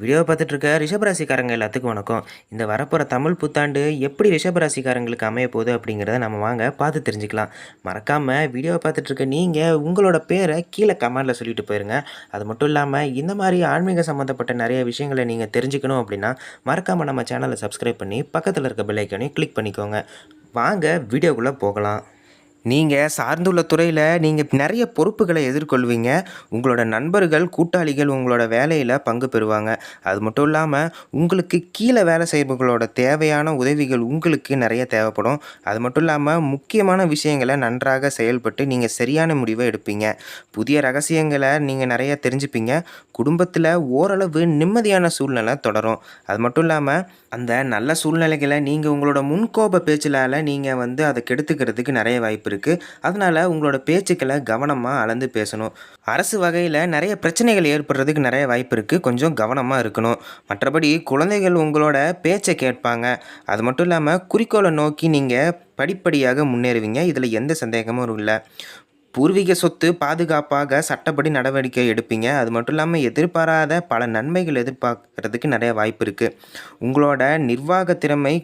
Video பார்த்துட்டு இருக்க ரிஷபராசிக்காரங்க எல்லாத்துக்கும் வணக்கம். இந்த வரப்போகிற தமிழ் புத்தாண்டு எப்படி ரிஷபராசிக்காரங்களுக்கு அமைய போகுது அப்படிங்கிறத நம்ம வாங்க பார்த்து தெரிஞ்சுக்கலாம். மறக்காமல் வீடியோவை பார்த்துட்டு இருக்க நீங்கள் உங்களோட பேரை கீழே கமெண்டில் சொல்லிட்டு போயிருங்க. அது மட்டும் இல்லாமல் இந்த மாதிரி ஆன்மீக சம்மந்தப்பட்ட நிறைய விஷயங்களை நீங்கள் தெரிஞ்சுக்கணும் அப்படின்னா மறக்காமல் நம்ம சேனலை சப்ஸ்கிரைப் பண்ணி பக்கத்தில் இருக்க பெல் ஐக்கானையும் கிளிக் பண்ணிக்கோங்க. வாங்க வீடியோக்குள்ளே போகலாம். நீங்கள் சார்ந்துள்ள துறையில் நீங்கள் நிறைய பொறுப்புகளை எதிர்கொள்வீங்க. உங்களோட நண்பர்கள் கூட்டாளிகள் உங்களோட வேலையில் பங்கு பெறுவாங்க. அது மட்டும் இல்லாமல் உங்களுக்கு கீழே வேலை செய்பவர்களோட தேவையான உதவிகள் உங்களுக்கு நிறைய தேவைப்படும். அது மட்டும் இல்லாமல் முக்கியமான விஷயங்களை நன்றாக செயல்பட்டு நீங்கள் சரியான முடிவை எடுப்பீங்க. புதிய ரகசியங்களை நீங்கள் நிறைய தெரிஞ்சுப்பீங்க. குடும்பத்தில் ஓரளவு நிம்மதியான சூழ்நிலை தொடரும். அது மட்டும் இல்லாமல் அந்த நல்ல சூழ்நிலைகளை நீங்கள் உங்களோட முன்கோப பேச்சிலால் நீங்கள் வந்து அதை கெடுத்துக்கிறதுக்கு நிறைய வாய்ப்பு இருக்குது அதனால் உங்களோட பேச்சுக்களை கவனமாக அளந்து பேசணும். அரசு வகையில் நிறைய பிரச்சனைகள் ஏற்படுறதுக்கு நிறைய வாய்ப்பு இருக்குது கொஞ்சம் கவனமாக இருக்கணும். மற்றபடி குழந்தைகள் உங்களோட பேச்சை கேட்பாங்க. அது மட்டும் இல்லாமல் குறிக்கோளை நோக்கி நீங்கள் படிப்படியாக முன்னேறுவீங்க. இதில் எந்த சந்தேகமும் இல்லை. பூர்வீக சொத்து பாதுகாப்பாக சட்டப்படி நடவடிக்கை எடுப்பீங்க. அது மட்டும் இல்லாமல் எதிர்பாராத பல நன்மைகள் எதிர்பார்க்கறதுக்கு நிறைய வாய்ப்பு இருக்குது உங்களோட நிர்வாக திறமை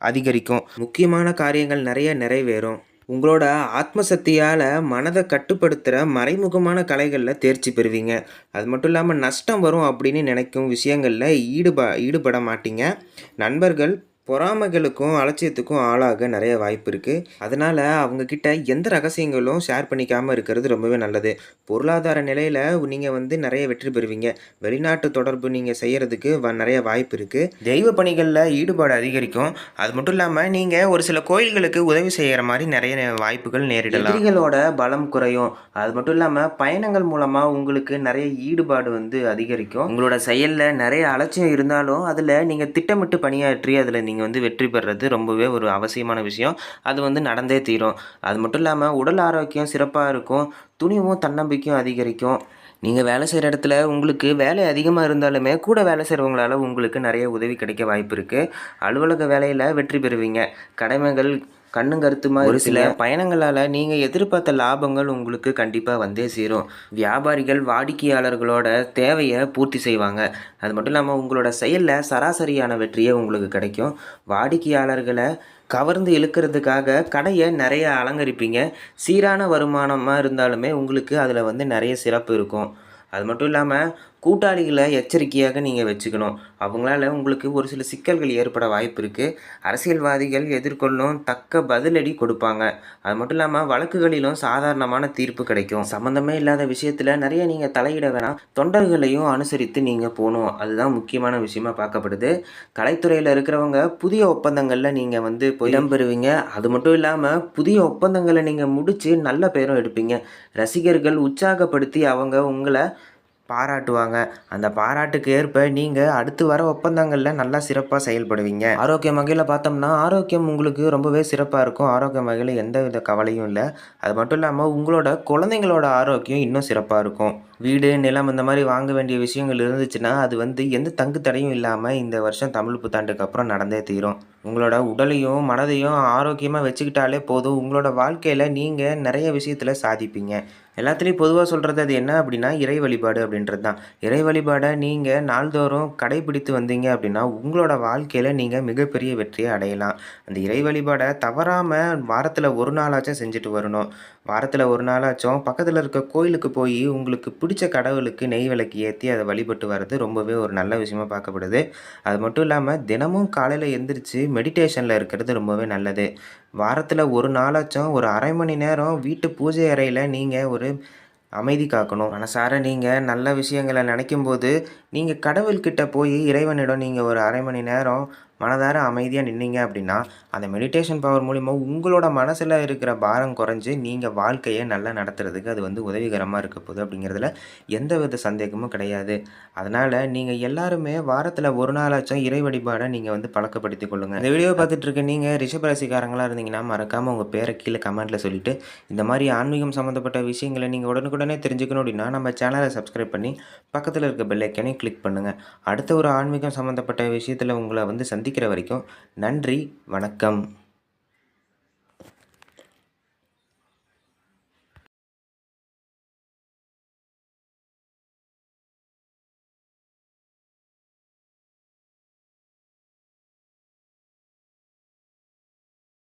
அதிகரிக்கும். முக்கியமான காரியங்கள் நிறைய நிறைவேறும். உங்களோட ஆத்மசக்தியால் மனதை கட்டுப்படுத்துகிற மறைமுகமான கலைகளில் தேர்ச்சி பெறுவீங்க. அது மட்டும் இல்லாமல் நஷ்டம் வரும் அப்படின்னு நினைக்கும் விஷயங்களில் ஈடுபா ஈடுபட மாட்டீங்க. நண்பர்கள் பொறாமைகளுக்கும் அலட்சியத்துக்கும் ஆளாக நிறைய வாய்ப்பு இருக்குது அதனால் அவங்கக்கிட்ட எந்த ரகசியங்களும் ஷேர் பண்ணிக்காமல் இருக்கிறது ரொம்பவே நல்லது. பொருளாதார நிலையில் நீங்கள் வந்து நிறைய வெற்றி பெறுவீங்க. வெளிநாட்டு தொடர்பு நீங்கள் செய்கிறதுக்கு வ நிறைய வாய்ப்பு இருக்குது தெய்வ பணிகளில் ஈடுபாடு அதிகரிக்கும். அது மட்டும் இல்லாமல் நீங்கள் ஒரு சில கோயில்களுக்கு உதவி செய்கிற மாதிரி நிறைய வாய்ப்புகள் நேரிடலாம். எதிரிகளோட பலம் குறையும். அது மட்டும் இல்லாமல் பயணங்கள் மூலமாக உங்களுக்கு நிறைய ஈடுபாடு வந்து அதிகரிக்கும். உங்களோட செயலில் நிறைய அலட்சியம் இருந்தாலும் அதில் நீங்கள் திட்டமிட்டு பணியாற்றி அதில் நீங்கள் நீங்கள் வந்து வெற்றி பெறுறது ரொம்பவே ஒரு அவசியமான விஷயம். அது வந்து நடந்தே தீரும். அது மட்டும் இல்லாமல் உடல் ஆரோக்கியம் சிறப்பாக இருக்கும். துணிவும் தன்னம்பிக்கையும் அதிகரிக்கும். நீங்கள் வேலை செய்கிற இடத்துல உங்களுக்கு வேலை அதிகமாக இருந்தாலுமே கூட வேலை செய்கிறவங்களால உங்களுக்கு நிறைய உதவி கிடைக்க வாய்ப்பு இருக்குது அலுவலக வேலையில் வெற்றி பெறுவீங்க. கடமைகள் கண்ணும் கருத்துமா ஒரு சில பயணங்களால் நீங்கள் எதிர்பார்த்த லாபங்கள் உங்களுக்கு கண்டிப்பாக வந்தே சேரும். வியாபாரிகள் வாடிக்கையாளர்களோட தேவையை பூர்த்தி செய்வாங்க. அது மட்டும் இல்லாமல் உங்களோட செயலில் சராசரியான வெற்றியே உங்களுக்கு கிடைக்கும். வாடிக்கையாளர்களை கவர்ந்து இழுக்கிறதுக்காக கடையை நிறைய அலங்கரிப்பீங்க. சீரான வருமானமாக இருந்தாலுமே உங்களுக்கு அதில் வந்து நிறைய சிறப்பு இருக்கும். அது மட்டும் இல்லாமல் கூட்டாளிகளை எச்சரிக்கையாக நீங்கள் வச்சுக்கணும். அவங்களால உங்களுக்கு ஒரு சில சிக்கல்கள் ஏற்பட வாய்ப்பு இருக்குது அரசியல்வாதிகள் எதிர்கொள்ளும் தக்க பதிலடி கொடுப்பாங்க. அது மட்டும் இல்லாமல் வழக்குகளிலும் சாதாரணமான தீர்ப்பு கிடைக்கும். சம்மந்தமே இல்லாத விஷயத்தில் நிறைய நீங்கள் தலையிட வேணாம். தொண்டர்களையும் அனுசரித்து நீங்கள் போகணும். அதுதான் முக்கியமான விஷயமா பார்க்கப்படுது. கலைத்துறையில் இருக்கிறவங்க புதிய ஒப்பந்தங்களில் நீங்கள் வந்து போய் இடம்பெறுவீங்க அது மட்டும் இல்லாமல் புதிய ஒப்பந்தங்களை நீங்கள் முடித்து நல்ல பேரும் எடுப்பீங்க. ரசிகர்கள் உற்சாகப்படுத்தி அவங்க உங்களை பாராட்டுவாங்க. அந்த பாராட்டுக்கு ஏற்ப நீங்கள் அடுத்து வர ஒப்பந்தங்களில் நல்லா சிறப்பாக செயல்படுவீங்க. ஆரோக்கியம் வகையில் பார்த்தோம்னா ஆரோக்கியம் உங்களுக்கு ரொம்பவே சிறப்பாக இருக்கும். ஆரோக்கியம் வகையில் எந்த வித கவலையும் இல்லை. அது மட்டும் இல்லாமல் உங்களோட குழந்தைங்களோட ஆரோக்கியம் இன்னும் சிறப்பாக இருக்கும். வீடு நிலம் இந்த மாதிரி வாங்க வேண்டிய விஷயங்கள் இருந்துச்சுன்னா அது வந்து எந்த தங்கு தடையும் இல்லாமல் இந்த வருஷம் தமிழ் புத்தாண்டுக்கு அப்புறம் நடந்தே தீரும். உங்களோட உடலையும் மனதையும் ஆரோக்கியமாக வச்சுக்கிட்டாலே போதும். உங்களோட வாழ்க்கையில் நீங்கள் நிறைய விஷயத்தில் சாதிப்பீங்க. எல்லாத்துலேயும் பொதுவாக சொல்கிறது அது என்ன அப்படின்னா இறை வழிபாடு அப்படின்றது தான் இறை வழிபாடை நீங்கள் நாள்தோறும் கடைபிடித்து வந்தீங்க அப்படின்னா உங்களோட வாழ்க்கையில் நீங்கள் மிகப்பெரிய வெற்றியை அடையலாம். அந்த இறை வழிபாடை தவறாமல் வாரத்தில் ஒரு நாளாச்சும் செஞ்சுட்டு வரணும். வாரத்தில் ஒரு நாளாச்சும் பக்கத்தில் இருக்க கோயிலுக்கு போய் உங்களுக்கு பிடிச்ச கடவுளுக்கு நெய் விளக்கு ஏற்றி அதை வழிபட்டு வர்றது ரொம்பவே ஒரு நல்ல விஷயமாக பார்க்கப்படுது. அது மட்டும் இல்லாமல் தினமும் காலையில் எந்திரிச்சு மெடிடேஷனில் இருக்கிறது ரொம்பவே நல்லது. வாரத்தில் ஒரு நாளாச்சும் ஒரு அரை மணி நேரம் வீட்டு பூஜை அறையில் நீங்கள் ஒரு அமைதி காக்கணும். மனசார நீங்கள் நல்ல விஷயங்களை நினைக்கும்போது நீங்கள் கடவுள்கிட்ட போய் இறைவனிடம் நீங்கள் ஒரு அரை மணி நேரம் மனதார அமைதியாக நின்னீங்க அப்படின்னா அந்த மெடிடேஷன் பவர் மூலிமா உங்களோட மனசில் இருக்கிற பாரம் குறைஞ்சி நீங்கள் வாழ்க்கையை நல்லா நடத்துறதுக்கு அது வந்து உதவிகரமாக இருக்க போகுது அப்படிங்கிறதுல எந்த வித சந்தேகமும் கிடையாது. அதனால் நீங்கள் எல்லாருமே வாரத்தில் ஒரு நாளாச்சும் இறை வழிபாடை நீங்கள் வந்து பழக்கப்படுத்தி கொள்ளுங்கள் இந்த வீடியோ பார்த்துட்டு இருக்க நீங்கள் ரிஷபராசிக்காரங்களாக இருந்தீங்கன்னா மறக்காமல் உங்கள் பேரை கீழே கமெண்ட்டில் சொல்லிவிட்டு இந்த மாதிரி ஆன்மீகம் சம்மந்தப்பட்ட விஷயங்களை நீங்கள் உடனுக்குடனே தெரிஞ்சுக்கணும் அப்படின்னா நம்ம சேனலை சப்ஸ்கிரைப் பண்ணி பக்கத்தில் இருக்க பெல்லைக்கனை கிளிக் பண்ணுங்கள் அடுத்த ஒரு ஆன்மீகம் சம்மந்தப்பட்ட விஷயத்தில் உங்களை வந்து சந்தி சந்திக்கிற வரைக்கும் நன்றி வணக்கம்.